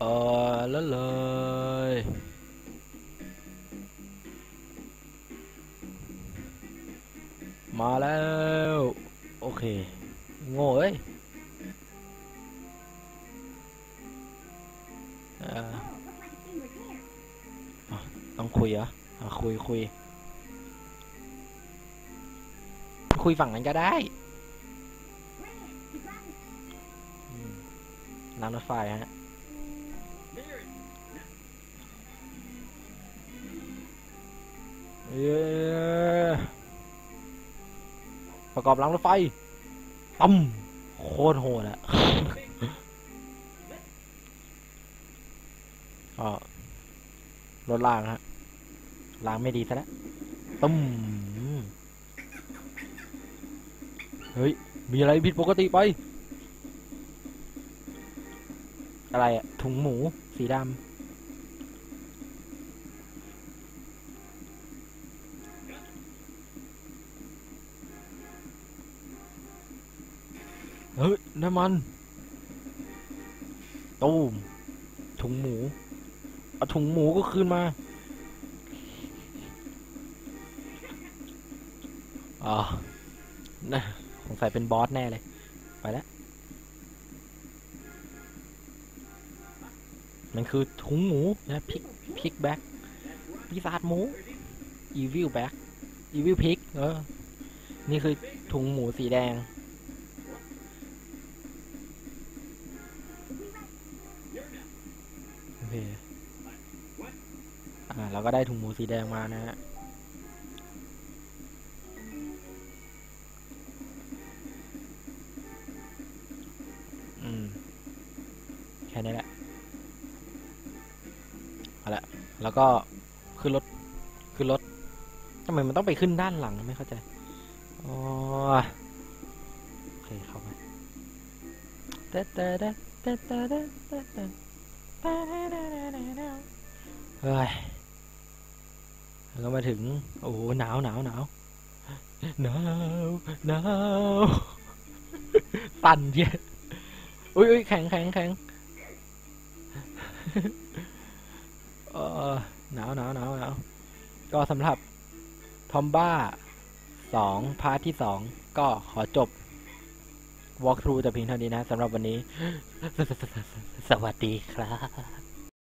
เออแล้วเลยมาแล้ว โอเค โง่เอ้ยต้องคุยเหรออคุยคุย คุยฝั่งนั้นก็ได้อืมน้ำรถไฟฮะ ประกอบรางรถไฟตั้มโคตรโหดอะก็รถล่างฮะล่างไม่ดีซะแล้วตึ้มเฮ้ย มีอะไรผิดปกติไป อะไรอะถุงหมูสีดำ เฮ้ยน้ำมัน ตูม ถุงหมู เอาถุงหมูก็คืนมาอ๋อนะสงสัยเป็นบอสแน่เลย ไปแล้ว มันคือถุงหมูนะพิกพิกแบ็กปีศาจหมู อีวิลแบ็กอีวิลพิกเออ นี่คือถุงหมูสีแดง เคอ่าเราก็ได้ถุงหมูสีแดงมานะฮะอืม แค่นี้แหละเอาละแล้วก็ขึ้นรถขึ้นรถทำไมมันต้องไปขึ้นด้านหลังไม่เข้าใจอ๋อโอเคเข้าไปเตะเตะเตะเตะเตะเตะ เตะเตะเฮ้ยแล้วก็มาถึง โอ้โหหนาวหนาวหนาวหนาวหนาวสั่นเยอะอุ้ยอุ้ยแข็งแข็งแข็งเออหนาวหนาวหนาวหนาวก็สำหรับทอมบ้าสองพาร์ทที่สองก็ขอจบ walk through แต่เพียงเท่านี้นะสำหรับวันนี้ สวัสดีครับ